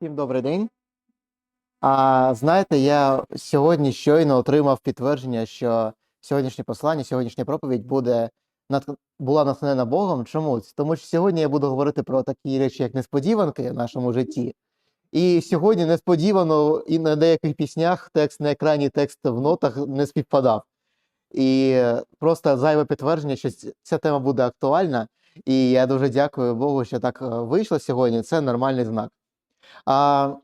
Всім добрий день. А, знаєте, я сьогодні щойно отримав підтвердження, що сьогоднішнє послання, сьогоднішня проповідь буде нат... була натхнена Богом. Чому? Тому що сьогодні я буду говорити про такі речі, як несподіванки в нашому житті. І сьогодні несподівано і на деяких піснях текст на екрані, текст в нотах не співпадав. І просто зайве підтвердження, що ця тема буде актуальна. І я дуже дякую Богу, що так е, вийшло сьогодні. Це нормальний знак. А,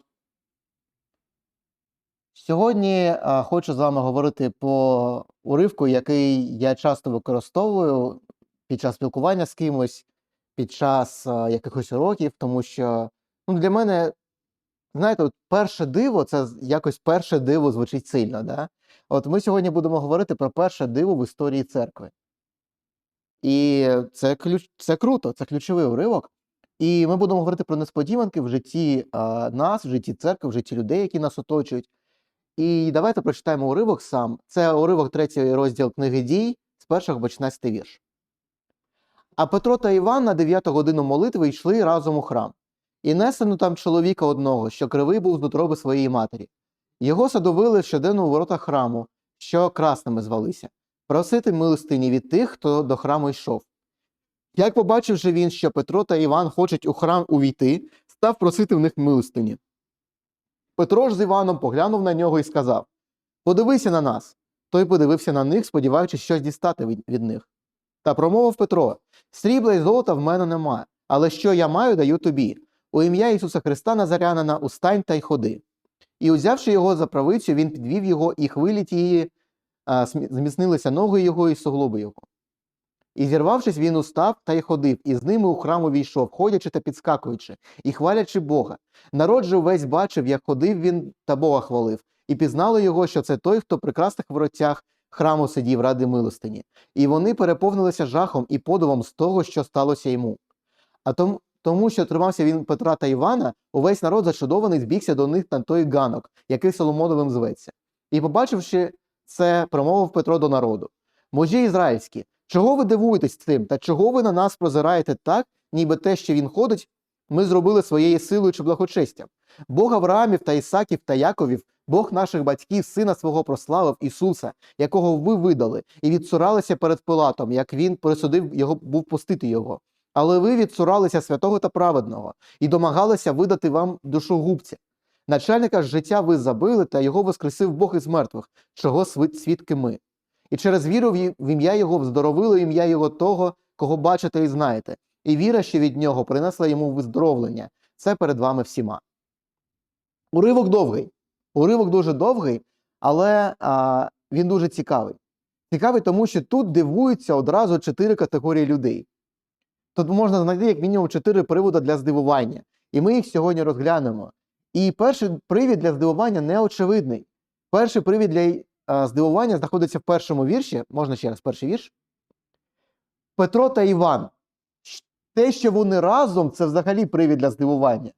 сьогодні а, хочу з вами говорити по уривку, який я часто використовую під час спілкування з кимось, під час а, якихось уроків, тому що ну, для мене, знаєте, от перше диво це якось перше диво звучить сильно. Да? От ми сьогодні будемо говорити про перше диво в історії церкви. І це ключ, це круто, це ключовий уривок. І ми будемо говорити про несподіванки в житті а, нас, в житті церкви, в житті людей, які нас оточують. І давайте прочитаємо уривок сам. Це уривок третій розділ книги дій з першого по 16 вірш. А Петро та Іван на дев'яту годину молитви йшли разом у храм. І несено там чоловіка одного, що кривий був з утроби своєї матері. Його садовили щоденно у воротах храму, що красними звалися, просити милостині від тих, хто до храму йшов. Як побачивши він, що Петро та Іван хочуть у храм увійти, став просити в них милостині. Петро ж з Іваном поглянув на нього і сказав: Подивися на нас. Той подивився на них, сподіваючись щось дістати від, від них. Та промовив Петро: Срібла й золота в мене нема, але що я маю, даю тобі. У ім'я Ісуса Христа Назарянина устань та й ходи. І узявши його за правицю, він підвів його, і хвилі тієї а, зміцнилися ноги його і суглоби його. І зірвавшись, він устав та й ходив, і з ними у храм увійшов, ходячи та підскакуючи, і хвалячи Бога. Народ же увесь бачив, як ходив він та Бога хвалив, і пізнали його, що це той, хто при красних воротях храму сидів ради милостині. І вони переповнилися жахом і подивом з того, що сталося йому. А тому, тому що тримався він Петра та Івана, увесь народ зачудований збігся до них на той ганок, який Соломоновим зветься. І, побачивши це, промовив Петро до народу: Мужі ізраїльські, чого ви дивуєтесь цим, та чого ви на нас прозираєте так, ніби те, що він ходить, ми зробили своєю силою чи благочестям? Бог Авраамів та Ісаків та Яковів, Бог наших батьків, сина свого прославив Ісуса, якого ви видали, і відсуралися перед Пилатом, як він присудив його був пустити його. Але ви відсуралися святого та праведного і домагалися видати вам душогубця. Начальника життя ви забили, та його воскресив Бог із мертвих, чого свідки ми. І через віру в ім'я Його вздоровили ім'я Його того, кого бачите і знаєте, і віра, що від нього принесла йому виздоровлення. Це перед вами всіма. Уривок довгий. Уривок дуже довгий, але а, він дуже цікавий. Цікавий, тому що тут дивуються одразу чотири категорії людей. Тут можна знайти як мінімум чотири приводи для здивування, і ми їх сьогодні розглянемо. І перший привід для здивування неочевидний. Перший привід для здивування знаходиться в першому вірші. Можна ще раз перший вірш. Петро та Іван. Те, що вони разом, це взагалі привід для здивування.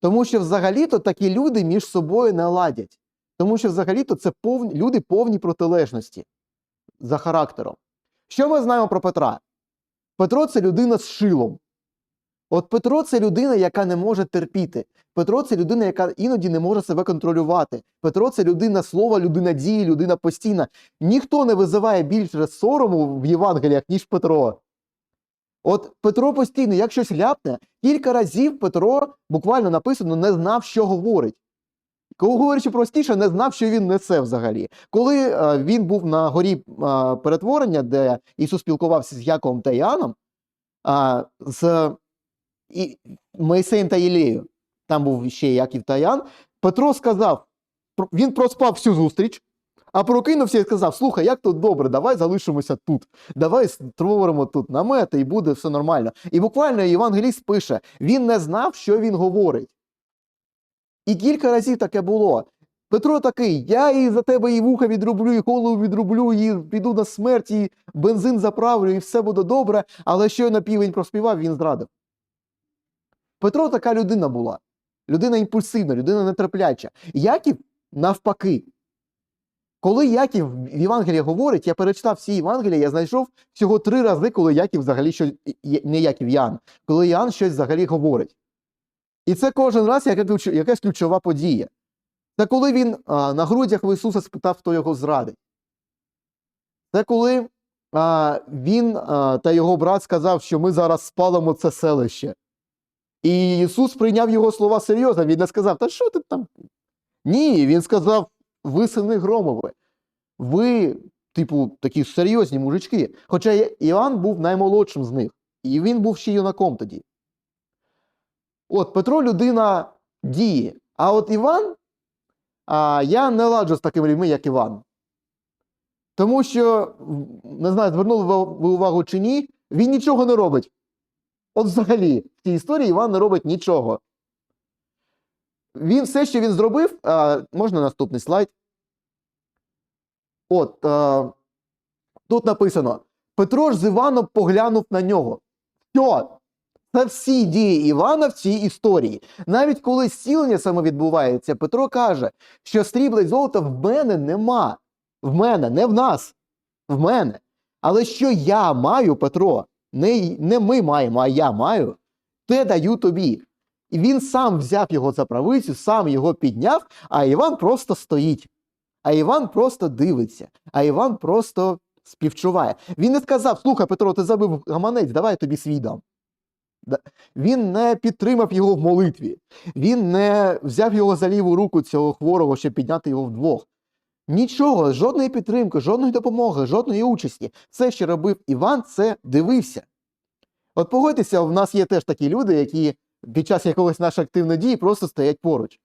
Тому що взагалі-то такі люди між собою не ладять. Тому що взагалі-то це повні, люди повні протилежності за характером. Що ми знаємо про Петра? Петро це людина з шилом. От Петро це людина, яка не може терпіти. Петро це людина, яка іноді не може себе контролювати. Петро це людина слова, людина дії, людина постійна. Ніхто не визиває більше сорому в Євангеліях, ніж Петро. От Петро постійно, як щось ляпне, кілька разів Петро буквально написано не знав, що говорить. Коли говорячи простіше, не знав, що він несе взагалі. Коли е, він був на горі е, перетворення, де Ісус спілкувався з Яковом та Іоанном, а, з і, Моїсеєм та Єлею, там був ще Яків та Ян, Петро сказав, він проспав всю зустріч, а прокинувся і сказав: Слухай, як тут добре, давай залишимося тут, давай створимо тут намети і буде все нормально. І буквально Євангеліст пише: він не знав, що він говорить. І кілька разів таке було. Петро такий: я і за тебе і вуха відрублю, і голову відрублю, і піду на смерть, і бензин заправлю, і все буде добре. Але щойно півень проспівав, він зрадив. Петро така людина була. Людина імпульсивна, людина нетерпляча. Яків навпаки. Коли Яків в Євангелії говорить, я перечитав всі Євангелія, я знайшов всього три рази, коли Яків взагалі щось, не Яків, Ян, коли Ян щось взагалі говорить. І це кожен раз якась ключова подія. Це коли він а, на грудях в Ісуса спитав, хто його зрадить. Це коли а, він а, та його брат сказав, що ми зараз спалимо це селище. І Ісус прийняв його слова серйозно. Він не сказав, та що ти там? Ні, він сказав: ви сини громове. Ви, типу, такі серйозні мужички. Хоча І- Іоанн був наймолодшим з них, і він був ще юнаком тоді. От Петро людина діє. А от Іван, а, я не ладжу з такими людьми, як Іван. Тому що, не знаю, звернули ви увагу чи ні, він нічого не робить. От взагалі, в цій історії Іван не робить нічого. Він все, що він зробив, а, можна наступний слайд. От а, тут написано: Петро ж з Іваном поглянув на нього. Що? Це всі дії Івана в цій історії. Навіть коли зцілення саме відбувається, Петро каже, що срібла й золота в мене нема. В мене, не в нас, в мене. Але що я маю, Петро, не, не ми маємо, а я маю, те даю тобі. І він сам взяв його за правицю, сам його підняв, а Іван просто стоїть. А Іван просто дивиться, а Іван просто співчуває. Він не сказав: слухай, Петро, ти забив гаманець, давай я тобі свій дам. Він не підтримав його в молитві, він не взяв його за ліву руку цього хворого, щоб підняти його вдвох. Нічого, жодної підтримки, жодної допомоги, жодної участі. Все, що робив Іван, це дивився. От погодьтеся, в нас є теж такі люди, які під час якогось нашої активної дії просто стоять поруч.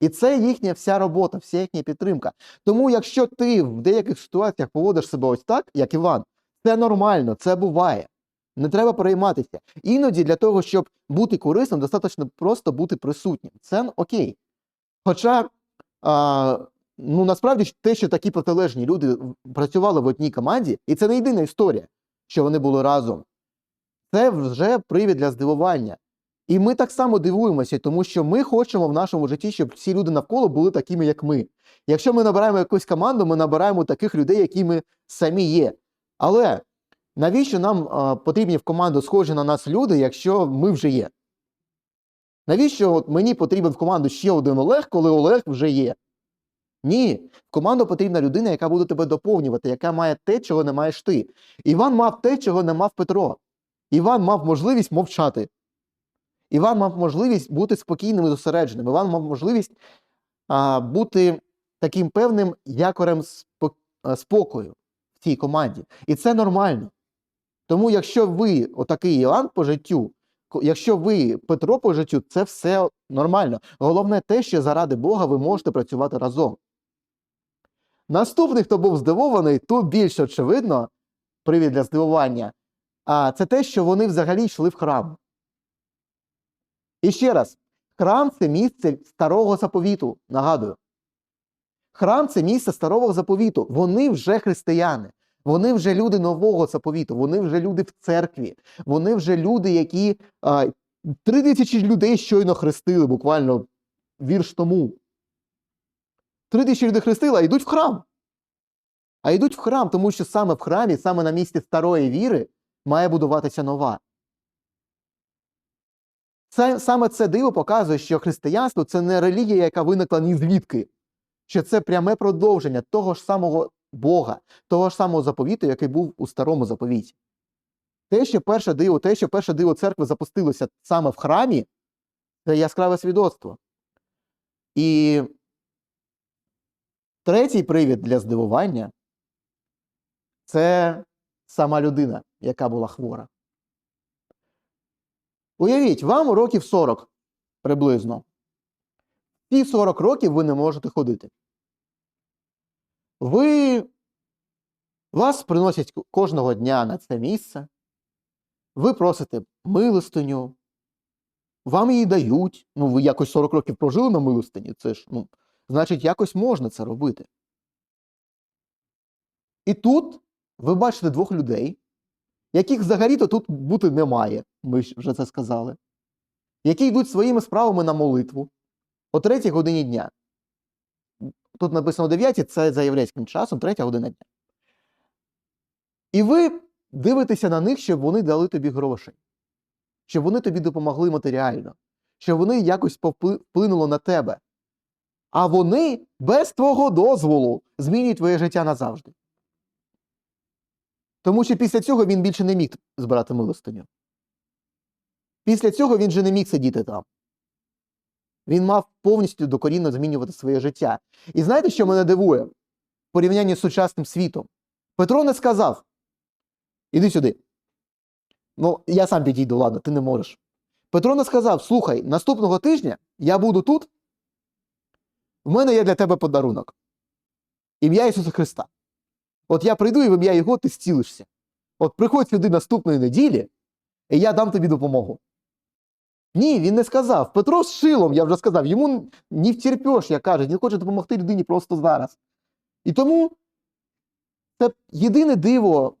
І це їхня вся робота, вся їхня підтримка. Тому, якщо ти в деяких ситуаціях поводиш себе ось так, як Іван, це нормально, це буває. Не треба перейматися. Іноді для того, щоб бути корисним, достатньо просто бути присутнім. Це окей. Хоча, а, ну насправді те, що такі протилежні люди працювали в одній команді, і це не єдина історія, що вони були разом. Це вже привід для здивування. І ми так само дивуємося, тому що ми хочемо в нашому житті, щоб всі люди навколо були такими, як ми. Якщо ми набираємо якусь команду, ми набираємо таких людей, які ми самі є. Але навіщо нам а, потрібні в команду схожі на нас люди, якщо ми вже є? Навіщо от мені потрібен в команду ще один Олег, коли Олег вже є? Ні, в команду потрібна людина, яка буде тебе доповнювати, яка має те, чого не маєш ти. Іван мав те, чого не мав Петро. Іван мав можливість мовчати. Іван мав можливість бути спокійним і зосередженим. Іван мав можливість а, бути таким певним якорем спо- спокою в цій команді. І це нормально. Тому, якщо ви отакий Іван по життю, якщо ви Петро по життю, це все нормально. Головне те, що заради Бога ви можете працювати разом. Наступний, хто був здивований, тут більш очевидно, привід для здивування, а це те, що вони взагалі йшли в храм. І ще раз, храм це місце старого заповіту, нагадую. Храм це місце старого заповіту. Вони вже християни, вони вже люди нового заповіту, вони вже люди в церкві, вони вже люди, які три тисячі людей щойно хрестили, буквально вірш тому. Три тисячі людей хрестили, а йдуть в храм. А йдуть в храм, тому що саме в храмі, саме на місці старої віри, має будуватися нова. Це, саме це диво показує, що християнство це не релігія, яка виникла ні звідки, що це пряме продовження того ж самого Бога, того ж самого заповіту, який був у старому заповіті. Те, що перше диво, те, що перше диво церкви запустилося саме в храмі, це яскраве свідоцтво. І третій привід для здивування це сама людина, яка була хвора. Уявіть, вам років 40 приблизно. Ці 40 років ви не можете ходити. Ви вас приносять кожного дня на це місце. Ви просите милостиню, вам її дають. Ну, ви якось 40 років прожили на милостині. Це ж, ну, значить, якось можна це робити. І тут ви бачите двох людей, яких взагалі-то тут бути немає, ми вже це сказали, які йдуть своїми справами на молитву о третій годині дня. Тут написано 9, це за єврейським часом, третя година дня. І ви дивитеся на них, щоб вони дали тобі грошей, щоб вони тобі допомогли матеріально, що вони якось вплинули на тебе. А вони без твого дозволу змінюють твоє життя назавжди. Тому що після цього він більше не міг збирати милостиню. Після цього він вже не міг сидіти там. Він мав повністю докорінно змінювати своє життя. І знаєте, що мене дивує в порівнянні з сучасним світом? Петро не сказав: Іди сюди. Ну, я сам підійду, ладно, ти не можеш. Петро не сказав: слухай, наступного тижня я буду тут. В мене є для тебе подарунок. Ім'я Ісуса Христа. От я прийду і в ім'я Його ти зцілишся. От приходь сюди наступної неділі, і я дам тобі допомогу. Ні, він не сказав. Петро з шилом, я вже сказав, йому не втерпеш, як каже, він хоче допомогти людині просто зараз. І тому це єдине диво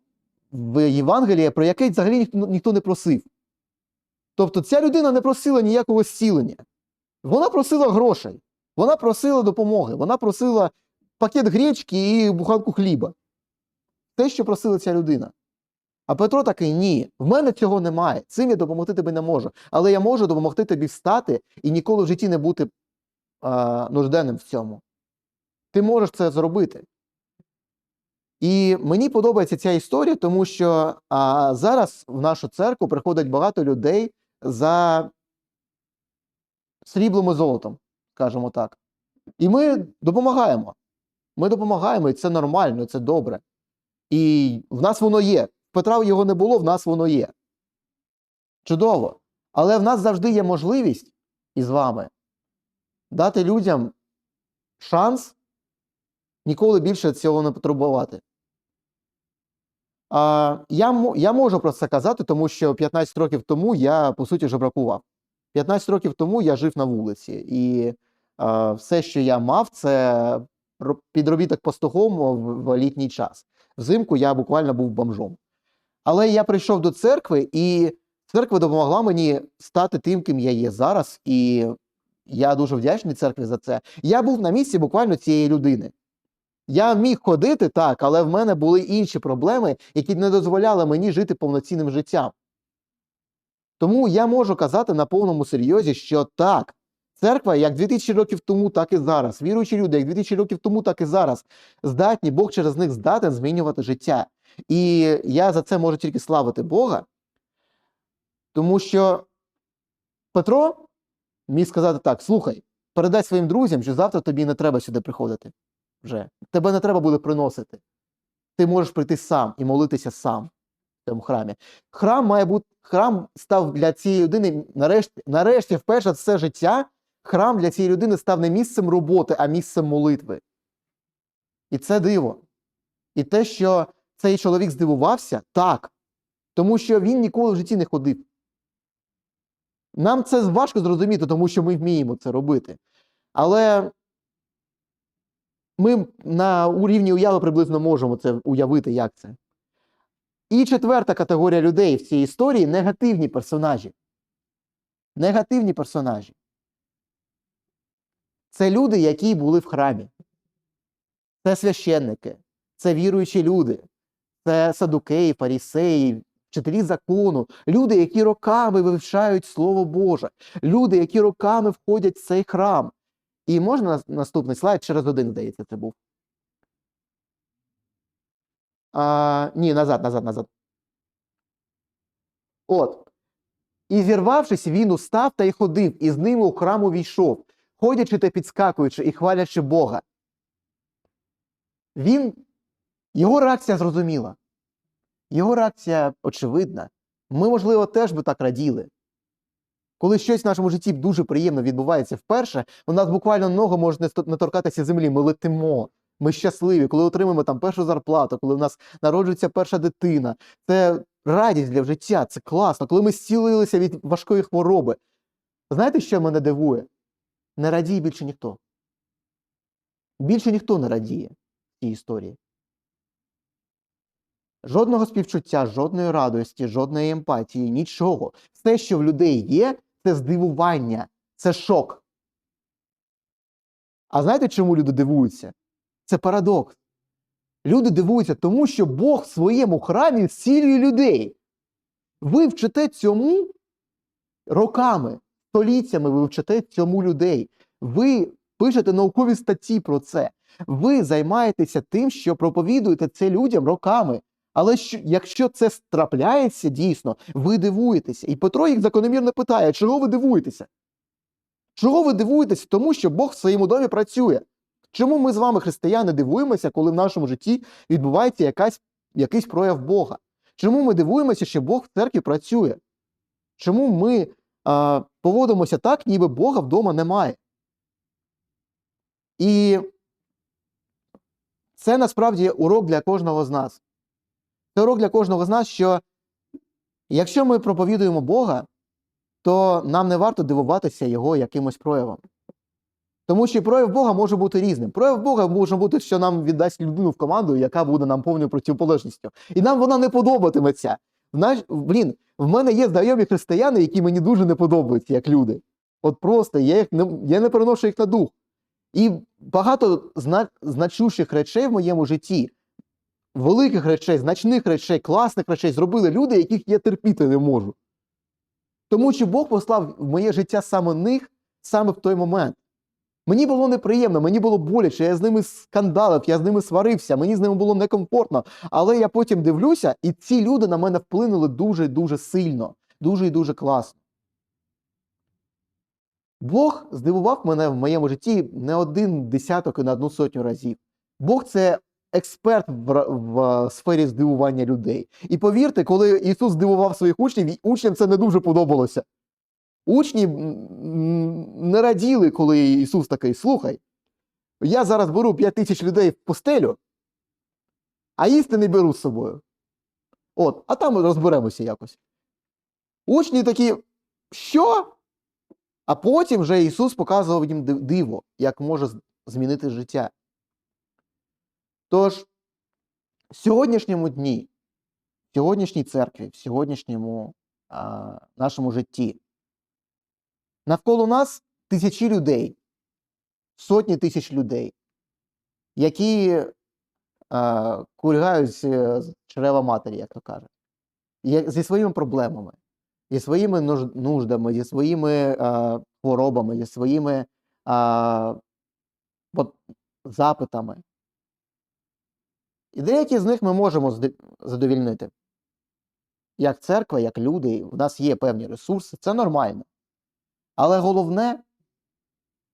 в Євангелії, про яке взагалі ніхто, ніхто не просив. Тобто ця людина не просила ніякого зцілення. Вона просила грошей, вона просила допомоги, вона просила пакет гречки і буханку хліба. Те, що просила ця людина. А Петро такий: ні, в мене цього немає. Цим я допомогти тобі не можу. Але я можу допомогти тобі встати і ніколи в житті не бути а, нужденним в цьому. Ти можеш це зробити. І мені подобається ця історія, тому що а, зараз в нашу церкву приходить багато людей за сріблом і золотом, скажімо так. І ми допомагаємо. Ми допомагаємо, і це нормально, і це добре. І в нас воно є. Петра його не було, в нас воно є. Чудово. Але в нас завжди є можливість із вами дати людям шанс ніколи більше цього не потребувати. А, я, я можу про це казати, тому що 15 років тому я, по суті, жебракував. 15 років тому я жив на вулиці, і все, що я мав, це підробіток пастухом в, в літній час. Взимку я буквально був бомжом. Але я прийшов до церкви, і церква допомогла мені стати тим, ким я є зараз. І я дуже вдячний церкві за це. Я був на місці буквально цієї людини. Я міг ходити так, але в мене були інші проблеми, які не дозволяли мені жити повноцінним життям. Тому я можу казати на повному серйозі, що так, церква як 2000 років тому, так і зараз. Віруючі люди, як 2000 років тому, так і зараз, здатні, Бог через них здатен змінювати життя. І я за це можу тільки славити Бога, тому що Петро міг сказати так: слухай, передай своїм друзям, що завтра тобі не треба сюди приходити. Вже тебе не треба буде приносити. Ти можеш прийти сам і молитися сам в цьому храмі. Храм має бути храм став для цієї людини нарешті, нарешті, вперше все життя. Храм для цієї людини став не місцем роботи, а місцем молитви. І це диво. І те, що цей чоловік здивувався, так. Тому що він ніколи в житті не ходив. Нам це важко зрозуміти, тому що ми вміємо це робити. Але ми на рівні уяви приблизно можемо це уявити, як це. І четверта категорія людей в цій історії негативні персонажі. Негативні персонажі. Це люди, які були в храмі. Це священники, це віруючі люди, це садукеї, фарісеї, вчителі закону, люди, які роками вивчають Слово Боже, люди, які роками входять в цей храм. І можна наступний слайд через один, здається, це був. А, ні, назад, назад, назад. От. І зірвавшись, він устав та й ходив, і з ними у храм увійшов, ходячи та підскакуючи і хвалячи Бога. Він, його реакція зрозуміла. Його реакція очевидна. Ми, можливо, теж би так раділи. Коли щось в нашому житті дуже приємно відбувається вперше, у нас буквально ногу може не не торкатися землі, ми летимо. Ми щасливі, коли отримаємо там першу зарплату, коли у нас народжується перша дитина. Це радість для життя, це класно, коли ми зцілилися від важкої хвороби. Знаєте, що мене дивує? Не радіє більше ніхто. Більше ніхто не радіє цій історії. Жодного співчуття, жодної радості, жодної емпатії, нічого. Все, що в людей є, це здивування, це шок. А знаєте, чому люди дивуються? Це парадокс. Люди дивуються тому, що Бог в своєму храмі зцілює людей. Ви вчите цьому роками, століттями ви вчите цьому людей. Ви пишете наукові статті про це. Ви займаєтеся тим, що проповідуєте це людям роками. Але що, якщо це трапляється дійсно, ви дивуєтеся. І Петро їх закономірно питає: чого ви дивуєтеся? Чого ви дивуєтесь? Тому що Бог в своєму домі працює. Чому ми з вами, християни, дивуємося, коли в нашому житті відбувається якась, якийсь прояв Бога? Чому ми дивуємося, що Бог в церкві працює? Чому ми поводимося так, ніби Бога вдома немає? І це насправді урок для кожного з нас. Це урок для кожного з нас, що якщо ми проповідуємо Бога, то нам не варто дивуватися його якимось проявом. Тому що прояв Бога може бути різним. Прояв Бога може бути, що нам віддасть людину в команду, яка буде нам повною противоположністю. І нам вона не подобатиметься. В наш, блін, в мене є знайомі християни, які мені дуже не подобаються, як люди. От просто я їх не, я не переношу їх на дух. І багато зна, значущих речей в моєму житті, великих речей, значних речей, класних речей зробили люди, яких я терпіти не можу. Тому що Бог послав в моє життя саме них саме в той момент. Мені було неприємно, мені було боляче, я з ними скандалив, я з ними сварився, мені з ними було некомфортно. Але я потім дивлюся, і ці люди на мене вплинули дуже дуже сильно, дуже і дуже класно. Бог здивував мене в моєму житті не один десяток і на одну сотню разів. Бог це експерт в, в сфері здивування людей. І повірте, коли Ісус здивував своїх учнів, учням це не дуже подобалося. Учні не раділи, коли Ісус такий, слухай, я зараз беру 5 тисяч людей в постелю, а їсти не беру з собою. От, а там розберемося якось. Учні такі, що? А потім вже Ісус показував їм диво, як може змінити життя. Тож, в сьогоднішньому дні, в сьогоднішній церкві, в сьогоднішньому а, нашому житті, навколо нас тисячі людей, сотні тисяч людей, які а, кульгають е, з чрева матері, як то кажуть, зі своїми проблемами, зі своїми нуждами, зі своїми а, хворобами, зі своїми пот- запитами. І деякі з них ми можемо задовільнити. Як церква, як люди, в нас є певні ресурси, це нормально. Але головне,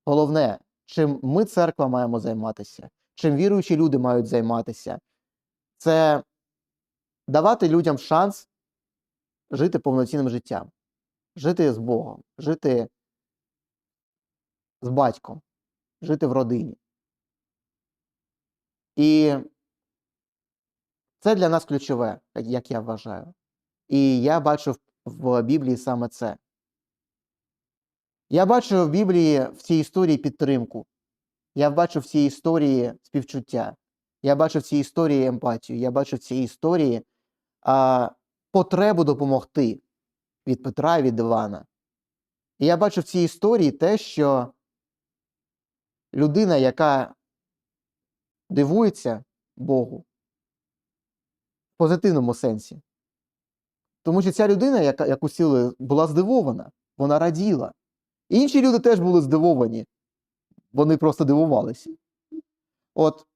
головне, чим ми, церква, маємо займатися, чим віруючі люди мають займатися, це давати людям шанс жити повноцінним життям, жити з Богом, жити з батьком, жити в родині. І це для нас ключове, як- я вважаю. І я бачу в Біблії саме це. Я бачу в Біблії в цій історії підтримку. Я бачу в цій історії співчуття. Я бачу в цій історії емпатію. Я бачу в цій історії а, потребу допомогти від Петра і від Івана. І я бачу в цій історії те, що людина, яка дивується Богу в позитивному сенсі. Тому що ця людина, яка, яку сіли, була здивована, вона раділа. Інші люди теж були здивовані, вони просто дивувалися. От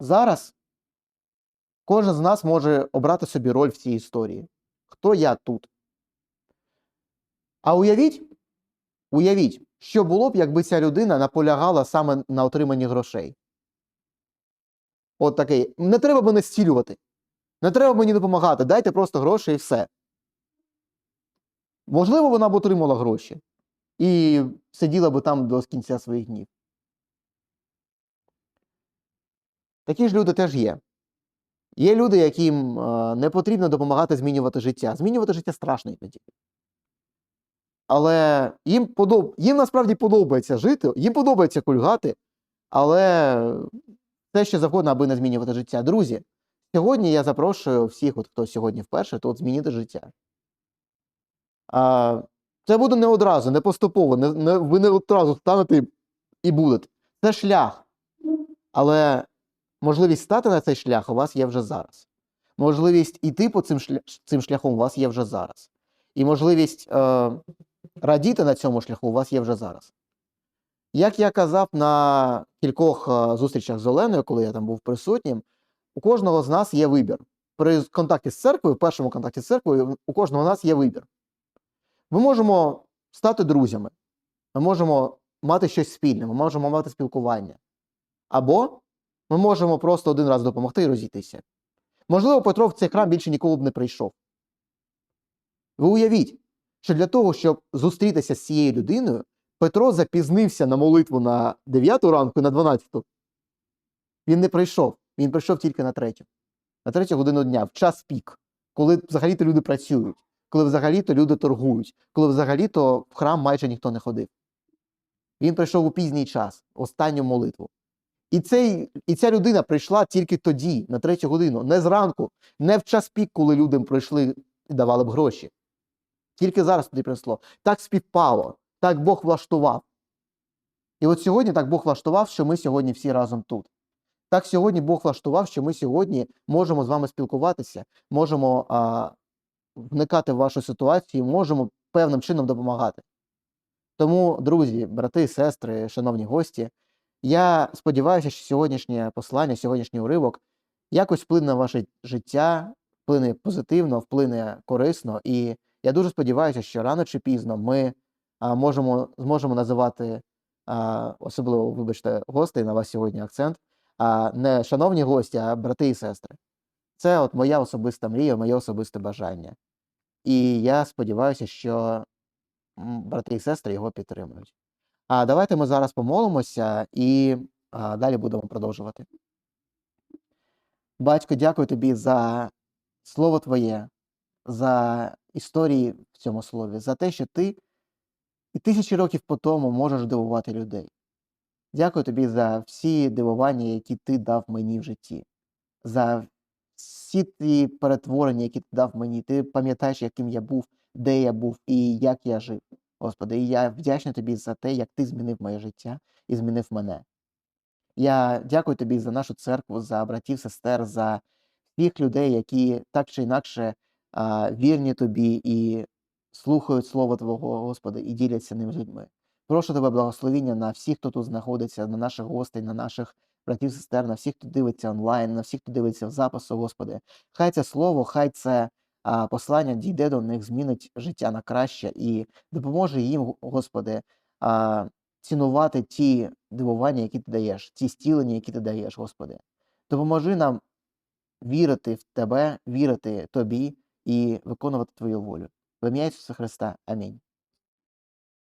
зараз кожен з нас може обрати собі роль в цій історії. Хто я тут? А уявіть, уявіть, що було б, якби ця людина наполягала саме на отриманні грошей. От такий. Не треба мене зцілювати. Не треба мені допомагати. Дайте просто гроші і все. Можливо, вона б отримала гроші і сиділа б там до кінця своїх днів. Такі ж люди теж є. Є люди, яким е, не потрібно допомагати змінювати життя. Змінювати життя страшно іноді. Але їм, подоб... їм насправді подобається жити, їм подобається кульгати, але те, що завгодно, аби не змінювати життя. Друзі, сьогодні я запрошую всіх, от, хто сьогодні вперше, то от змінити життя. А, це буде не одразу, не поступово, не, не, ви не одразу станете і будете. Це шлях. Але можливість стати на цей шлях у вас є вже зараз. Можливість іти по цим, шля... цим шляхом у вас є вже зараз. І можливість е, радіти на цьому шляху у вас є вже зараз. Як я казав на кількох е, зустрічах з Оленою, коли я там був присутнім, у кожного з нас є вибір. При контакті з церквою, в першому контакті з церквою, у кожного з нас є вибір. Ми можемо стати друзями, ми можемо мати щось спільне, ми можемо мати спілкування. Або ми можемо просто один раз допомогти і розійтися. Можливо, Петро в цей храм більше ніколи б не прийшов. Ви уявіть, що для того, щоб зустрітися з цією людиною, Петро запізнився на молитву на 9 ранку і на 12. Він не прийшов, він прийшов тільки на третю, на третю годину дня, в час пік, коли взагалі-то люди працюють, коли взагалі-то люди торгують, коли взагалі-то в храм майже ніхто не ходив. Він прийшов у пізній час, останню молитву. І, цей, і ця людина прийшла тільки тоді, на третю годину, не зранку, не в час пік, коли людям прийшли і давали б гроші. Тільки зараз туди принесло. Так співпало, так Бог влаштував. І от сьогодні так Бог влаштував, що ми сьогодні всі разом тут. Так сьогодні Бог влаштував, що ми сьогодні можемо з вами спілкуватися, можемо а, вникати в вашу ситуацію, можемо певним чином допомагати. Тому, друзі, брати, сестри, шановні гості, я сподіваюся, що сьогоднішнє послання, сьогоднішній уривок якось вплине на ваше життя, вплине позитивно, вплине корисно. І я дуже сподіваюся, що рано чи пізно ми а, можемо, зможемо називати, а, особливо, вибачте, гостей на вас сьогодні акцент, а не шановні гості, а брати і сестри. Це от моя особиста мрія, моє особисте бажання. І я сподіваюся, що брати і сестри його підтримують. А давайте ми зараз помолимося і далі будемо продовжувати. Батько, дякую тобі за слово Твоє, за історії в цьому слові, за те, що ти і тисячі років по тому можеш дивувати людей. Дякую тобі за всі дивування, які ти дав мені в житті, за всі ті перетворення, які ти дав мені. Ти пам'ятаєш, яким я був, де я був і як я жив. Господи, і я вдячний тобі за те, як ти змінив моє життя і змінив мене. Я дякую тобі за нашу церкву, за братів, сестер, за всіх людей, які так чи інакше а, вірні тобі і слухають Слово Твого, Господи, і діляться ним людьми. Прошу тебе благословіння на всіх, хто тут знаходиться, на наших гостей, на наших братів, сестер, на всіх, хто дивиться онлайн, на всіх, хто дивиться в запису, Господи. Хай це слово, хай це а, послання дійде до них, змінить життя на краще і допоможе їм, Господи, а, цінувати ті дивування, які ти даєш, ті стілення, які ти даєш, Господи. Допоможи нам вірити в Тебе, вірити Тобі і виконувати Твою волю. В ім'я Ісуса Христа. Амінь.